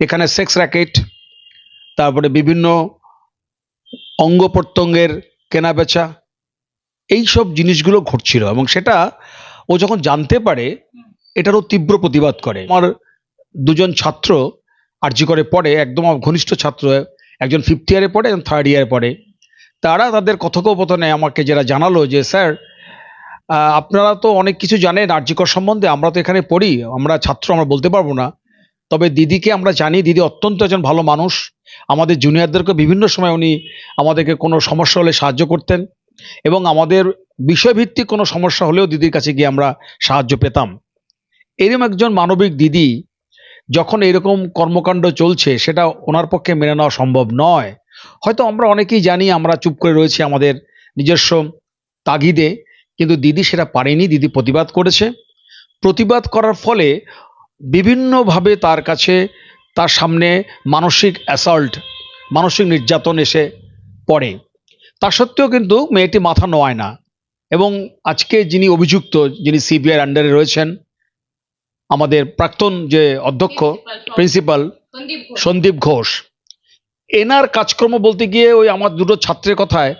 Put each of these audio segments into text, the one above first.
এখানে sex racket তারপরে বিভিন্ন অঙ্গ প্রত্যঙ্গের কেনাবেচা এইসব জিনিসগুলো ঘটছিল এবং সেটা ও যখন জানতে পারে, এটারও তীব্র প্রতিবাদ করে। আমার দুজন ছাত্র আরজি করে পড়ে, একদম ঘনিষ্ঠ ছাত্র, একজন ফিফথ ইয়ারে পড়ে এবং থার্ড ইয়ারে পড়ে। তারা তাদের কথোপকথনে আমাকে যারা জানালো যে, স্যার আপনারা তো অনেক কিছু জানেন আর্যিকর সম্বন্ধে, আমরা তো এখানে পড়ি, আমরা ছাত্র, আমরা বলতে পারব না। তবে দিদিকে আমরা জানি, দিদি অত্যন্ত একজন ভালো মানুষ। আমাদের জুনিয়রদেরকে বিভিন্ন সময় উনি আমাদেরকে কোনো সমস্যা হলে সাহায্য করতেন এবং আমাদের বিষয়ভিত্তিক কোনো সমস্যা হলেও দিদির কাছে গিয়ে আমরা সাহায্য পেতাম। এরকম একজন মানবিক দিদি যখন এরকম কর্মকাণ্ড চলছে, সেটা ওনার পক্ষে মেনে নেওয়া সম্ভব নয়। হয়তো আমরা অনেকেই জানি, আমরা চুপ করে রয়েছি আমাদের নিজস্ব তাগিদে, কিন্তু দিদি সেটা পারেনি, দিদি প্রতিবাদ করেছে। প্রতিবাদ করার ফলে বিভিন্নভাবে তার কাছে তার সামনে মানসিক অ্যাসল্ট মানসিক নির্যাতন এসে পড়ে। তা সত্ত্বেও কিন্তু মেয়েটি মাথা নোয়ায় না এবং আজকে যিনি অভিযুক্ত যিনি সিবিআই আন্ডারে রয়েছেন আমাদের প্রাক্তন যে অধ্যক্ষ প্রিন্সিপাল সন্দীপ ঘোষ। এনার কাজকর্ম বলতে গিয়ে ওই আমার দুটো ছাত্রের কথায়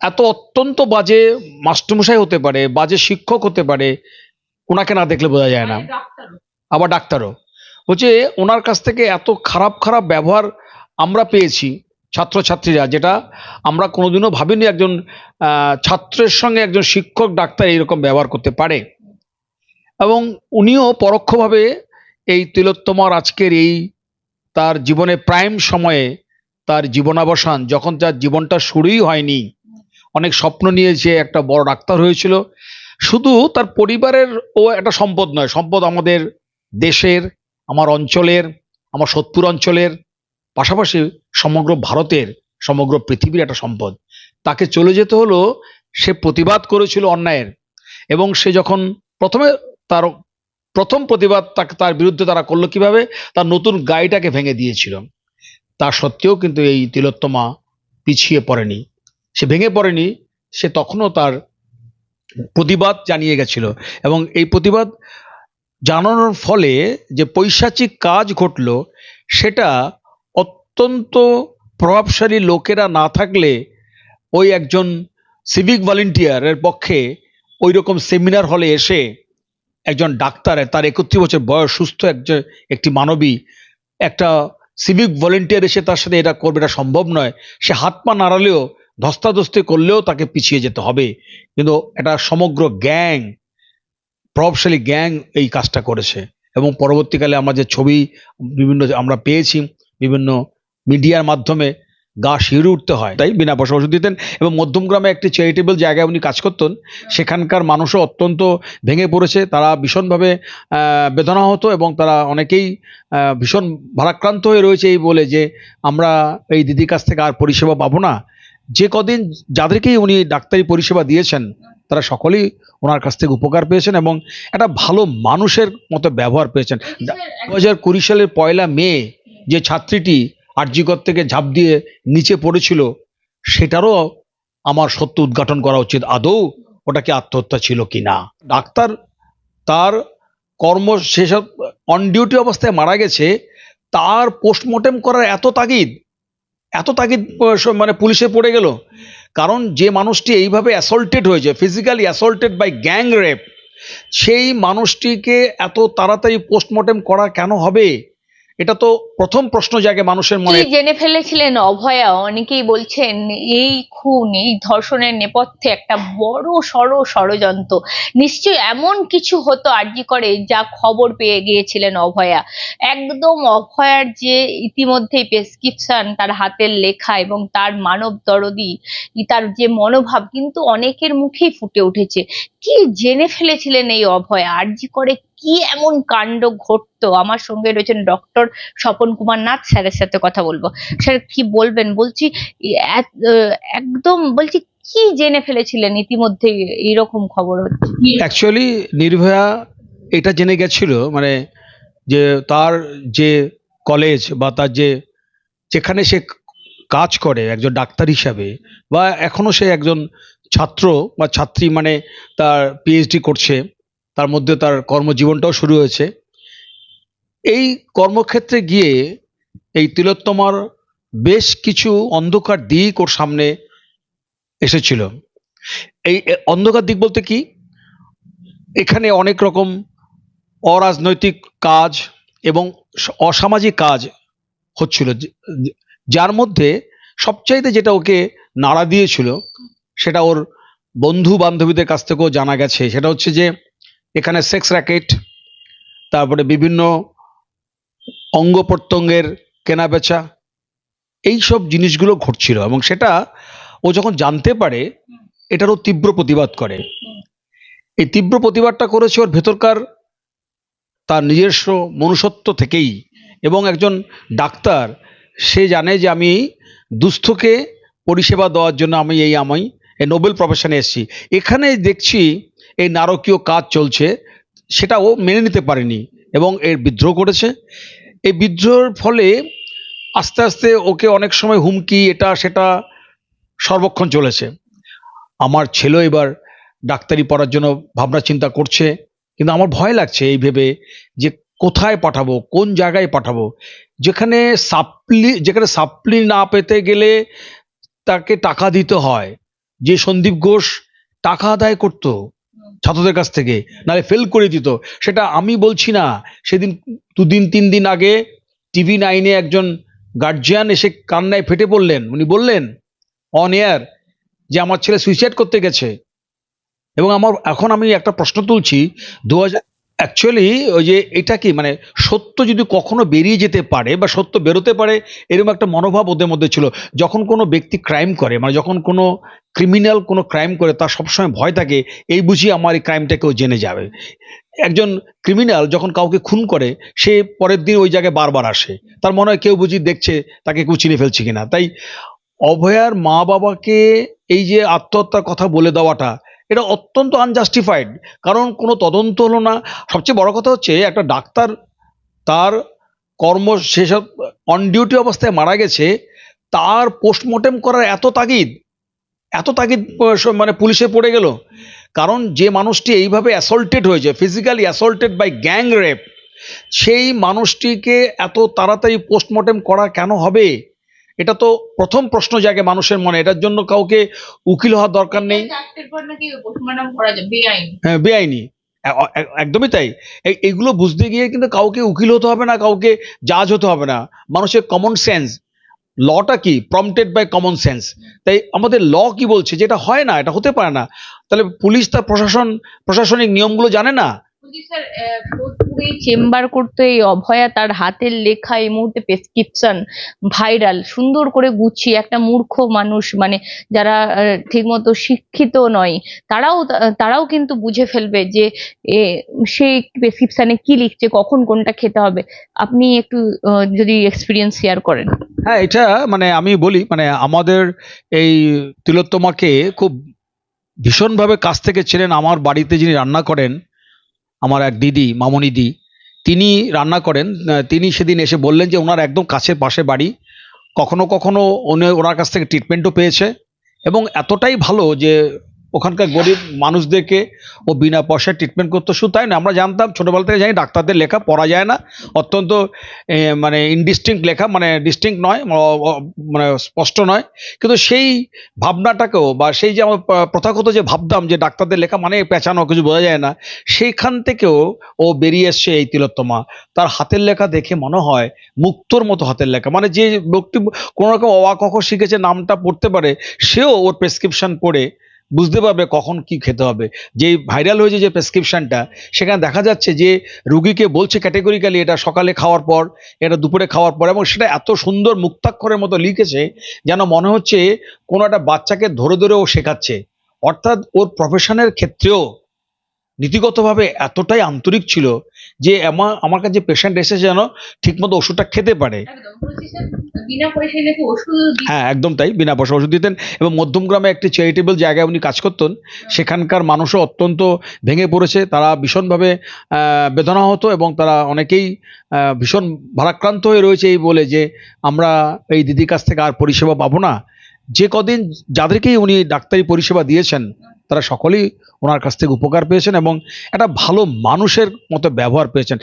এত অত্যন্ত বাজে মাস্টারমশাই হতে পারে বাজে শিক্ষক হতে পারে ওনাকে না দেখলে বোঝা যায় না। আবার ডাক্তারও। বলছে, ওনার কাছ থেকে এত খারাপ খারাপ ব্যবহার আমরা পেয়েছি ছাত্রছাত্রীরা, যেটা আমরা কোনোদিনও ভাবিনি একজন ছাত্রের সঙ্গে একজন শিক্ষক, ডাক্তার এইরকম ব্যবহার করতে পারে। এবং উনিও পরোক্ষভাবে এই তিলোত্তমার আজকের এই তার জীবনে প্রাইম সময়ে তার জীবনাবসান, যখন তার জীবনটা শুরুই হয়নি, অনেক স্বপ্ন নিয়ে যে একটা বড় ডাক্তার হয়েছিল। শুধু তার পরিবারের ও একটা সম্পদ নয়, সম্পদ আমাদের দেশের, আমার অঞ্চলের, আমার সোদপুর অঞ্চলের, পাশাপাশি সমগ্র ভারতের, সমগ্র পৃথিবীর একটা সম্পদ। তাকে চলে যেতে হলো, সে প্রতিবাদ করেছিল অন্যায়ের। এবং সে যখন প্রথমে তার, প্রথম প্রতিবাদ তাকে, তার বিরুদ্ধে তারা করল কীভাবে? তার নতুন গাড়িটাকে ভেঙে দিয়েছিল। তা সত্ত্বেও কিন্তু এই তিলোত্তমা পিছিয়ে পড়েনি। সে ভেঙে পড়েনি, সে তখনও তার প্রতিবাদ জানিয়ে গেছিল। এবং এই প্রতিবাদ জানানোর ফলে যে পৈশাচিক কাজ ঘটলো, সেটা অত্যন্ত প্রভাবশালী লোকেরা না থাকলে ওই একজন সিভিক ভলেন্টিয়ারের পক্ষে ওই রকম সেমিনার হলে এসে একজন ডাক্তার, তার একত্রিশ বছর বয়স, সুস্থ একজন, একটি মানবী, একটা সিভিক ভলেন্টিয়ার এসে তার সাথে এটা করবে, এটা সম্ভব নয়। সে হাত পা নাড়ালেও, ধস্তাধস্তি করলেও তাকে পিছিয়ে যেতে হবে। কিন্তু এটা সমগ্র গ্যাং প্রভাবশালী গ্যাং এই কাজটা করেছে। এবং পরবর্তীকালে আমরা যে ছবি, বিভিন্ন আমরা পেয়েছি, বিভিন্ন মিডিয়ার মাধ্যমে গা শিউরে উঠতে হয়। তাই বিনা পয়সা ওষুধ দিতেন এবং মধ্যমগ্রামে একটি চ্যারিটেবল জায়গায় উনি কাজ করতেন। সেখানকার মানুষও অত্যন্ত ভেঙে পড়েছে। তারা ভীষণভাবে বেদনা হতো এবং তারা অনেকেই ভীষণ ভারাক্রান্ত হয়ে রয়েছে এই বলে যে আমরা এই দিদির কাছ থেকে আর পরিষেবা পাবো না। যে কদিন যাদেরকেই উনি ডাক্তারি পরিষেবা দিয়েছেন, তারা সকলেই ওনার কাছ থেকে উপকার পেয়েছেন এবং একটা ভালো মানুষের মতো ব্যবহার পেয়েছেন। দু হাজার কুড়ি সালের পয়লা মে যে ছাত্রীটি আরজিকর থেকে ঝাঁপ দিয়ে নিচে পড়েছিল, সেটারও আমার সত্য উদ্ঘাটন করা উচিত। আদৌ ওটা কি আত্মহত্যা ছিল কি না ডাক্তার তার কর্ম সেসব অন ডিউটি অবস্থায় মারা গেছে, তার পোস্টমর্টেম করার এত তাগিদ এত তাগিদ মানে পুলিশে পড়ে গেল। কারণ যে মানুষটি এইভাবে অ্যাসল্টেড হয়েছে physically assaulted by gang rape সেই মানুষটিকে এত তাড়াতাড়ি পোস্টমর্টেম করা কেন হবে? এটা তো প্রথম প্রশ্ন জাগে মানুষের মনে জেনে ফেলেছিলেন অভয়া। অনেকেই বলছেন এই খুন এই ধর্ষণের নেপথ্যে একটা বড় সড় ষড়যন্ত্র। নিশ্চয়ই এমন কিছু হতো আরজি করে যা খবর পেয়ে গিয়েছিলেন অভয়া। একদম অভয়ার যে ইতিমধ্যেই প্রেসক্রিপশন তার হাতের লেখা এবং তার মানব দরদি তার যে মনোভাব কিন্তু অনেকের মুখেই ফুটে উঠেছে। কি জেনে ফেলেছিলেন এই অভয়া? আরজি করে কি এমন কাণ্ড ঘটতো? আমার সঙ্গে রয়েছেন ডক্টর স্বপন কুমার নাথ স্যারের সাথে কথা বলব। স্যার কি বলবেন? বলছি একদম বলছি, কি জেনে ফেলেছিলেন ইতিমধ্যে এইরকম খবর অ্যাকচুয়ালি নির্ভয়া এটা জেনে গেছিল মানে যে তার যে কলেজ বা তার যে যেখানে সে কাজ করে, একজন ডাক্তার হিসাবে, বা এখনও সে একজন ছাত্র বা ছাত্রী মানে তার পিএইচডি করছে, তার মধ্যে তার কর্মজীবনটাও শুরু হয়েছে। এই কর্মক্ষেত্রে গিয়ে এই তিলোত্তমার বেশ কিছু অন্ধকার দিক ওর সামনে এসেছিল। এই অন্ধকার দিক বলতে কি? এখানে অনেক রকম অরাজনৈতিক কাজ এবং অসামাজিক কাজ হচ্ছিল। যার মধ্যে সবচাইতে যেটা ওকে নাড়া দিয়েছিল সেটা ওর বন্ধু বান্ধবীদের কাছ থেকেও জানা গেছে। সেটা হচ্ছে যে, এখানে সেক্স র্যাকেট, তারপরে বিভিন্ন অঙ্গ প্রত্যঙ্গের কেনা বেচা, এই সব জিনিসগুলো ঘটছিল এবং সেটা ও যখন জানতে পারে, এটারও তীব্র প্রতিবাদ করে। এই তীব্র প্রতিবাদটা করেছে ওর ভেতরকার তার নিজস্ব মনুষ্যত্ব থেকেই এবং একজন ডাক্তার। সে জানে যে আমি দুস্থকে পরিষেবা দেওয়ার জন্য আমি এই আমি, এই নোবেল প্রফেশনে এসেছি। এখানে দেখছি এই নারকীয় কাজ চলছে, সেটা ও মেনে নিতে পারেনি এবং এর বিদ্রোহ করেছে। এই বিদ্রোহের ফলে আস্তে আস্তে ওকে অনেক সময় হুমকি, এটা সেটা সর্বক্ষণ চলেছে। আমার ছেলে এবার ডাক্তারি পড়ার জন্য ভাবনা চিন্তা করছে, কিন্তু আমার ভয় লাগছে এই ভেবে যে কোথায় পাঠাবো, কোন জায়গায় পাঠাবো। যেখানে সাপ্লি যেখানে সাপ্লি না পেতে গেলে তাকে টাকা দিতে হয়। যে সন্দীপ ঘোষ টাকা আদায় করতো ছাত্রদের কাছ থেকে, নাহলে ফেল করে দিত। সেটা আমি বলছি না। সেদিন, দুদিন, তিন দিন আগে টিভি নাইনে একজন গার্জিয়ান এসে কান্নায় ফেটে পড়লেন। উনি বললেন অন এয়ার যে আমার ছেলে সুইসাইড করতে গেছে। এবং আমার, এখন আমি একটা প্রশ্ন তুলছি দু হাজার অ্যাকচুয়ালি ওই যে এটা কি মানে সত্য যদি কখনো বেরিয়ে যেতে পারে বা সত্য বেরোতে পারে, এরকম একটা মনোভাব ওদের মধ্যে ছিল। যখন কোনো ব্যক্তি ক্রাইম করে মানে যখন কোনো ক্রিমিনাল কোনো ক্রাইম করে তার সবসময় ভয় থাকে, এই বুঝি আমার এই ক্রাইমটা কেউ জেনে যাবে। একজন ক্রিমিনাল যখন কাউকে খুন করে, সে পরের দিন ওই জায়গায় বারবার আসে। তার মনে হয় কেউ বুঝি দেখছে, তাকে কেউ চিনে ফেলছে কিনা। তাই অভয়ার মা বাবাকে এই যে আত্মহত্যার কথা বলে দেওয়াটা, এটা অত্যন্ত আনজাস্টিফাইড কারণ কোনো তদন্ত হলো না। সবচেয়ে বড় কথা হচ্ছে, একটা ডাক্তার তার কর্ম সেসব অন ডিউটি অবস্থায় মারা গেছে, তার পোস্টমর্টেম করার এত তাগিদ এত তাগিদ মানে পুলিশে পড়ে গেল। কারণ যে মানুষটি এইভাবে অ্যাসল্টেড হয়েছে physically assaulted by gang rape সেই মানুষটিকে এত তাড়াতাড়ি পোস্টমর্টেম করা কেন হবে? এটা তো প্রথম প্রশ্ন জাগে মানুষের মনে। এটার জন্য কাউকে উকিল হওয়ার দরকার নেই। হ্যাঁ বেআইনি। একদমই তাই। এই- এইগুলো বুঝতে গিয়ে কিন্তু কাউকে উকিল হতে হবে না কাউকে জাজ হতে হবে না। মানুষের কমন সেন্স লটা কি? প্রম্পটেড বাই কমন সেন্স তাই আমাদের ল কি বলছে? যেটা হয় না, এটা হতে পারে না। তাহলে পুলিশ, তার প্রশাসন, প্রশাসনিক নিয়মগুলো জানে না? বলছি চেম্বার করতে এই অভয়া তার হাতের লেখা এই মুহূর্তে প্রেসক্রিপশন ভাইরাল সুন্দর করে গুছিয়ে, একটা মূর্খ মানুষ মানে যারা ঠিকমতো শিক্ষিত নয়, তারাও তারাও কিন্তু বুঝে ফেলবে যে সেই প্রেসক্রিপশনে কি লিখছে, কখন কোনটা খেতে হবে। আপনি একটু যদি এক্সপিরিয়েন্স শেয়ার করেন। হ্যাঁ এটা মানে আমি বলি মানে আমাদের এই তিলোত্তমাকে খুব ভীষণভাবে কাছ থেকে ছিলেন আমার বাড়িতে যিনি রান্না করেন আমার এক দিদি, মামনি দি, তিনি রান্না করেন তিনি সেদিন এসে বললেন যে ওনার একদম কাছের পাশে বাড়ি, কখনো কখনো উনি ওনার কাছ থেকে ট্রিটমেন্টও পেয়েছে এবং এতটাই ভালো যে ওখানকার গরিব মানুষদেরকে ও বিনা পয়সায় ট্রিটমেন্ট করতো। শুধু তাই না, আমরা জানতাম, ছোটোবেলা থেকে জানি, ডাক্তারদের লেখা পড়া যায় না। অত্যন্ত মানে ইনডিস্টিংক্ট লেখা মানে ডিস্টিংক্ট নয় মানে স্পষ্ট নয়। কিন্তু সেই ভাবনাটাকেও বা সেই যে আমরা প্রথাগত যে ভাবতাম যে ডাক্তারদের লেখা মানে পেঁচানো, কিছু বোঝা যায় না, সেইখান থেকেও ও বেরিয়ে এসছে এই তিলোত্তমা। তার হাতের লেখা দেখে মনে হয়, মুক্তোর মতো হাতের লেখা। মানে যে ব্যক্তি কোনো রকম অবাক শিখেছে, নামটা পড়তে পারে, সেও ওর প্রেসক্রিপশন পড়ে বুঝতে পারবে কখন কি খেতে হবে। যে ভাইরাল হয়েছে যে প্রেসক্রিপশানটা সেখানে দেখা যাচ্ছে যে রুগীকে বলছে ক্যাটেগরিক্যালি এটা সকালে খাওয়ার পর, এটা দুপুরে খাওয়ার পর এবং সেটা এত সুন্দর মুক্তাক্ষরের মতো লিখেছে যেন মনে হচ্ছে কোনো একটা বাচ্চাকে ধরে ধরে ও শেখাচ্ছে। অর্থাৎ ওর প্রফেশনের ক্ষেত্রেও নীতিগতভাবে এতটাই আন্তরিক ছিল যে আমার আমার কাছে পেশেন্ট এসেছে যেন ঠিকমতো ওষুধটা খেতে পারে। হ্যাঁ একদম তাই বিনা পয়সা ওষুধ দিতেন এবং মধ্যমগ্রামে একটি চ্যারিটেবল জায়গায় উনি কাজ করতেন। সেখানকার মানুষও অত্যন্ত ভেঙে পড়েছে তারা ভীষণভাবে বেদনা হতো এবং তারা অনেকেই ভীষণ ভারাক্রান্ত হয়ে রয়েছে এই বলে যে আমরা এই দিদির কাছ থেকে আর পরিষেবা পাবো না। যে কদিন যাদেরকেই উনি ডাক্তারি পরিষেবা দিয়েছেন তারা সকলেই ওনার কাছ থেকে উপকার পেয়েছেন এবং একটা ভালো মানুষের মতো ব্যবহার পেয়েছেন।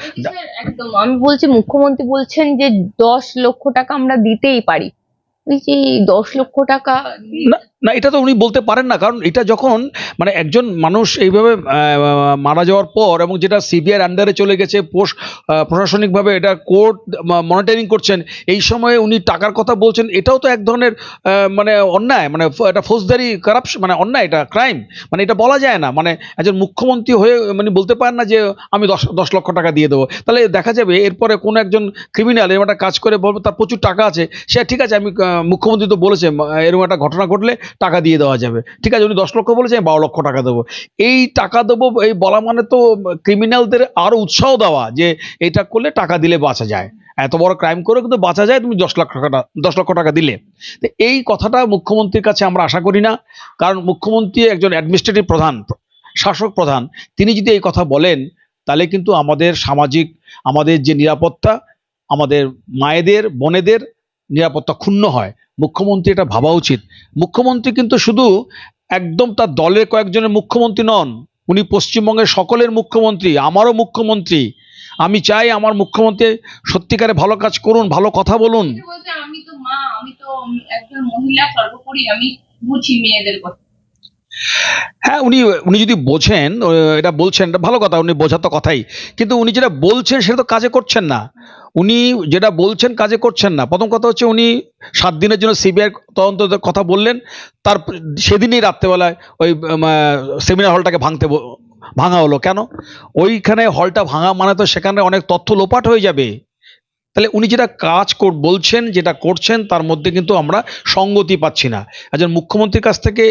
একদম। আমি বলছি মুখ্যমন্ত্রী বলছেন যে দশ লক্ষ টাকা আমরা দিতেই পারি। ওই যে দশ লক্ষ টাকা না, এটা তো উনি বলতে পারেন না, কারণ এটা যখন মানে একজন মানুষ এইভাবে মারা যাওয়ার পর এবং যেটা সিবিআই আন্ডারে চলে গেছে পোস্ট প্রশাসনিকভাবে এটা কোর্ট মনিটরিং করছেন, এই সময়ে উনি টাকার কথা বলছেন, এটাও তো এক ধরনের মানে অন্যায় মানে এটা ফৌজদারি কারাপশন মানে অন্যায়, এটা ক্রাইম মানে এটা বলা যায় না মানে একজন মুখ্যমন্ত্রী হয়ে মানে বলতে পারেন না যে আমি দশ দশ লক্ষ টাকা দিয়ে দেবো, তাহলে দেখা যাবে এরপরে কোনো একজন ক্রিমিনাল এরকম একটা কাজ করে বলবে, তার প্রচুর টাকা আছে, সে ঠিক আছে, আমি মুখ্যমন্ত্রী তো বলেছে, এরকম একটা ঘটনা ঘটলে টাকা দিয়ে দেওয়া যাবে। ঠিক আছে, উনি দশ লক্ষ বলেছে, আমি বারো লক্ষ টাকা দেবো। এই টাকা দেবো, এই বলা মানে তো ক্রিমিনালদের আরও উৎসাহ দেওয়া যে এটা করলে টাকা দিলে বাঁচা যায়। এত বড় ক্রাইম করে কিন্তু বাঁচা যায়, তুমি দশ লক্ষ টাকা, দশ লক্ষ টাকা দিলে। তো এই কথাটা মুখ্যমন্ত্রীর কাছে আমরা আশা করি না, কারণ মুখ্যমন্ত্রী একজন অ্যাডমিনিস্ট্রেটিভ প্রধান, শাসক প্রধান। তিনি যদি এই কথা বলেন, তাহলে কিন্তু আমাদের সামাজিক, আমাদের যে নিরাপত্তা, আমাদের মায়েদের, বোনেদের নিরাপত্তা ক্ষুণ্ণ হয়। মুখ্যমন্ত্রী এটা ভাবা উচিত। মুখ্যমন্ত্রী কিন্তু শুধু একদম তার দলের কয়েকজনের মুখ্যমন্ত্রী নন, উনি পশ্চিমবঙ্গের সকলের মুখ্যমন্ত্রী, আমারও মুখ্যমন্ত্রী। আমি চাই আমার মুখ্যমন্ত্রী সত্যিকারে ভালো কাজ করুন, ভালো কথা বলুন। আমি তো মা, আমি তো একজন মহিলা, সর্বোপরি আমি বুঝি মেয়েদের কথা। হ্যাঁ উনি উনি যদি বোঝেন এটা বলছেন, এটা ভালো কথা, উনি বোঝার তো কথাই। কিন্তু উনি যেটা বলছেন, সেটা তো কাজে করছেন না। উনি যেটা বলছেন, কাজে করছেন না। প্রথম কথা হচ্ছে উনি সাত দিনের জন্য সিবিআই তদন্ত কথা বললেন। তার, সেদিনই রাত্রেবেলায় ওই সেমিনার হলটাকে ভাঙতে ভাঙা হলো। কেন? ওইখানে হলটা ভাঙা মানে তো সেখানে অনেক তথ্য লোপাট হয়ে যাবে। তাহলে উনি যেটা কাজ বলছেন, যেটা করছেন, তার মধ্যে কিন্তু আমরা সঙ্গতি পাচ্ছি না। একজন মুখ্যমন্ত্রীর কাছ থেকে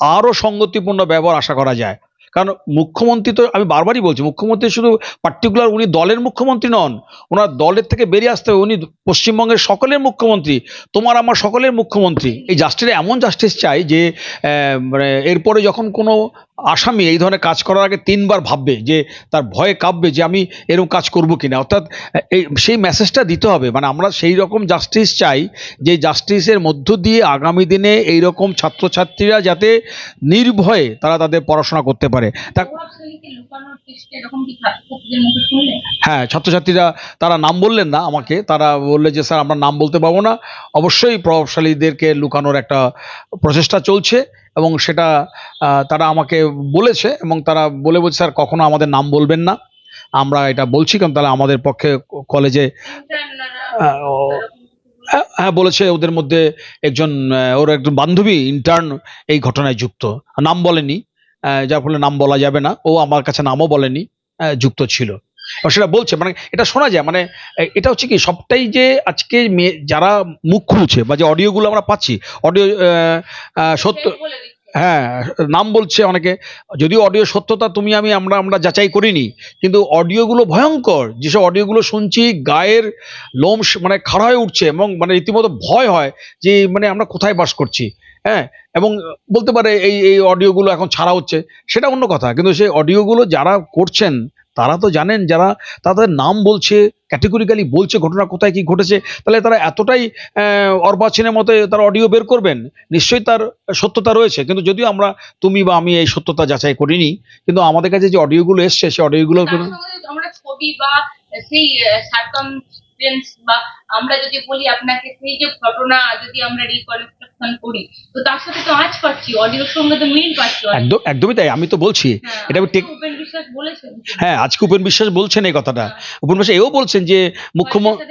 আরও সঙ্গতিপূর্ণ ব্যবহার আশা করা যায়। কারণ মুখ্যমন্ত্রী তো আমি বারবারই বলছি, মুখ্যমন্ত্রী শুধু পার্টিকুলার উনি দলের মুখ্যমন্ত্রী নন, ওনার দলের থেকে বেরিয়ে আসতে হবে। উনি পশ্চিমবঙ্গের সকলের মুখ্যমন্ত্রী, তোমার আমার সকলের মুখ্যমন্ত্রী। এই জাস্টিসে এমন জাস্টিস চাই যে মানে এরপরে যখন কোনো আসামি এই ধরনের কাজ করার আগে তিনবার ভাববে যে তার ভয়ে কাঁপবে যে আমি এরকম কাজ করব কিনা। অর্থাৎ এই সেই মেসেজটা দিতে হবে। মানে আমরা সেই রকম জাস্টিস চাই যে জাস্টিসের মধ্য দিয়ে আগামী দিনে এই রকম ছাত্রছাত্রীরা যাতে নির্ভয়ে তারা তাদের পড়াশোনা করতে পারে। তা কি হ্যাঁ ছাত্রছাত্রীরা তারা নাম বললেন না আমাকে। তারা বললে যে স্যার আমরা নাম বলতে পারব না। অবশ্যই প্রভাবশালীদেরকে লুকানোর একটা প্রচেষ্টা চলছে। এবং সেটা তারা আমাকে বলেছে এবং তারা বলে বলছে, স্যার, কখনো আমাদের নাম বলবেন না। আমরা এটা বলছি, কারণ তাহলে আমাদের পক্ষে কলেজে হ্যাঁ বলেছে ওদের মধ্যে একজন ওর একজন বান্ধবী ইন্টার্ন এই ঘটনায় যুক্ত। নাম বলেনি যার ফলে নাম বলা যাবে না। ও আমার কাছে নামও বলেনি যুক্ত ছিল। সেটা বলছে মানে এটা শোনা যায় মানে এটা হচ্ছে কি সবটাই যে আজকে মেয়ে যারা মুখ খুলছে বা যে অডিওগুলো আমরা পাচ্ছি অডিও সত্য হ্যাঁ নাম বলছে অনেকে যদিও অডিও সত্যতা তুমি আমি আমরা আমরা যাচাই করিনি কিন্তু অডিওগুলো ভয়ঙ্কর যেসব অডিওগুলো শুনছি গায়ের লোম মানে খাড়া হয়ে উঠছে এবং মানে রীতিমতো ভয় হয় যে মানে আমরা কোথায় বাস করছি হ্যাঁ এবং বলতে পারে এই এই অডিওগুলো এখন ছাড়া হচ্ছে সেটা অন্য কথা কিন্তু সেই অডিওগুলো যারা করছেন তারা তো জানেন যারা তাদের নাম বলছে ক্যাটেগরিক্যালি বলছে ঘটনা কোথায় কি ঘটেছে তাহলে তারা এতটাই অর্বাচীনের মতে তারা অডিও বের করবেন নিশ্চয়ই তার সত্যতা রয়েছে। কিন্তু যদিও আমরা তুমি বা আমি এই সত্যতা যাচাই করিনি কিন্তু আমাদের কাছে যে অডিওগুলো এসছে সেই অডিওগুলো আমরা ছবি বা সেই সার্কামস্টেন্স বা আমরা যদি বলি আপনাকে সেই যে ঘটনা যদি আমরা রিকনস্ট্রাকশন করি। তো তার সাথে তো আঁচ পাচ্ছি অডিওর সঙ্গে তো মিল পাচ্ছি একদম একদমই তাই আমি তো বলছি হ্যাঁ, এটা উপেন বিশ্বাস বলেছেন। হ্যাঁ আজকে উপেন বিশ্বাস বলছেন এই কথাটা। উপেন বিশ্বাস এও বলছেন যে মুখ্যমন্ত্রী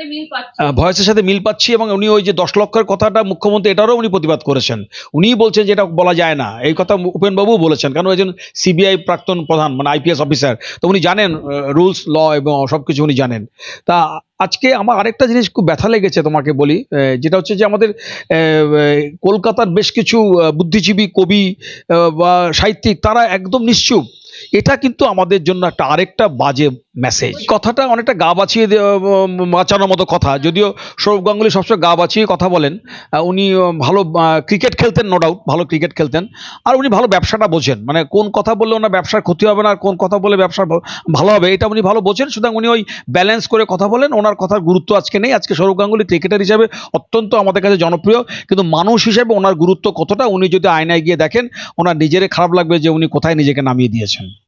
ভয়েসের সাথে মিল পাচ্ছি। এবং উনি ওই যে দশ লক্ষের কথাটা মুখ্যমন্ত্রী এটারও উনি প্রতিবাদ করেছেন। উনিই বলছেন যে এটা বলা যায় না। এই কথা উপেনবাবু বলেছেন কারণ একজন সিবিআই প্রাক্তন প্রধান মানে আইপিএস অফিসার। তো উনি জানেন রুলস ল এবং সব কিছু উনি জানেন। তা আজকে আমার আরেকটা জিনিস খুব ব্যথা লেগেছে তোমাকে বলি আহ, যেটা হচ্ছে যে আমাদের আহ, কলকাতার বেশ কিছু বুদ্ধিজীবী, কবি বা সাহিত্যিক, তারা একদম নিশ্চুপ। এটা কিন্তু আমাদের জন্য একটা আরেকটা বাজে মেসেজ কথাটা অনেকটা গা বাঁচিয়ে বাঁচানোর মতো কথা। যদিও সৌরভ গাঙ্গুলি সবসময় গা বাঁচিয়ে কথা বলেন উনি ভালো ক্রিকেট খেলতেন নো ডাউট ভালো ক্রিকেট খেলতেন। আর উনি ভালো ব্যবসাটা বোঝেন। মানে কোন কথা বললে ওনার ব্যবসার ক্ষতি হবে না, আর কোন কথা বলে ব্যবসা ভালো হবে, এটা উনি ভালো বোঝেন। সুতরাং উনি ওই ব্যালেন্স করে কথা বলেন। ওনার কথার গুরুত্ব আজকে নেই। আজকে সৌরভ গাঙ্গুলি ক্রিকেটার হিসেবে অত্যন্ত আমাদের কাছে জনপ্রিয়। কিন্তু মানুষ হিসেবে ওনার গুরুত্ব কতটা, উনি যদি আয়নায় গিয়ে দেখেন, ওনার নিজেরই খারাপ লাগবে যে উনি কোথায় নিজেকে নামিয়ে দিয়েছেন।